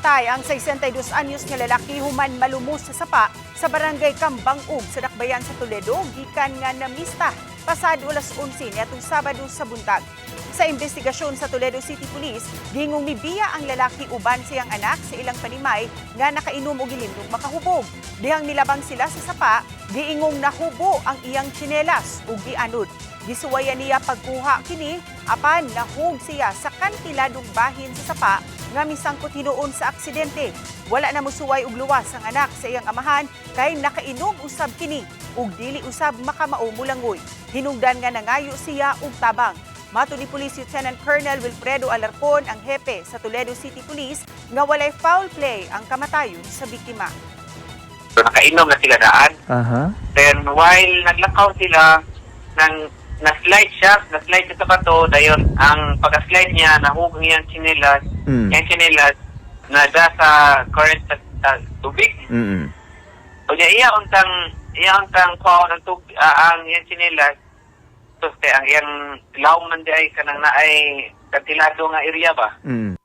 Napatay ang 62 anyos nga lalaki human malumos sa sapa sa barangay Kambangug sa Dakbayan sa Toledo gikan nga namista pasado alas 11 niadtong Sabado sa buntag. Sa investigasyon sa Toledo City Police, gingong mibiya ang lalaki uban siyang anak sa ilang panimay nga nakainom og gilindog makahubog. Dihang nilabang sila sa sapa, giingong nahubo ang iyang tsinelas ug gianod. Gisuwayan niya pagkuha kini apan nahug siya sa kantiladong bahin sa sapa nga misangkot hinuon sa aksidente. Wala na musuway og luwas ang anak sa iyang amahan kay nakainom usab kini ug dili usab makamao mulangoy. Hinungdan nga nangayo siya og tabang. Mato ni Police Lieutenant Colonel Wilfredo Alarcon ang hepe sa Toledo City Police nga walay foul play ang kamatayon sa biktima. So, nakainom na sila daan. Aha. Then, while naglakaw sila, nang na-slide siya, na-slide siya sa bato, dayon, ang pag-slide niya, nahugong niyang chinelas, Mm. yung chinelas, na da sa current sa, sa tubig. Mm. O niya, iya untang, iya untang kuha ng tubig, ah, ang yung chinelas, so, te, ang iyang lawman di ay kanang na ay kantilado nga area ba? Mm.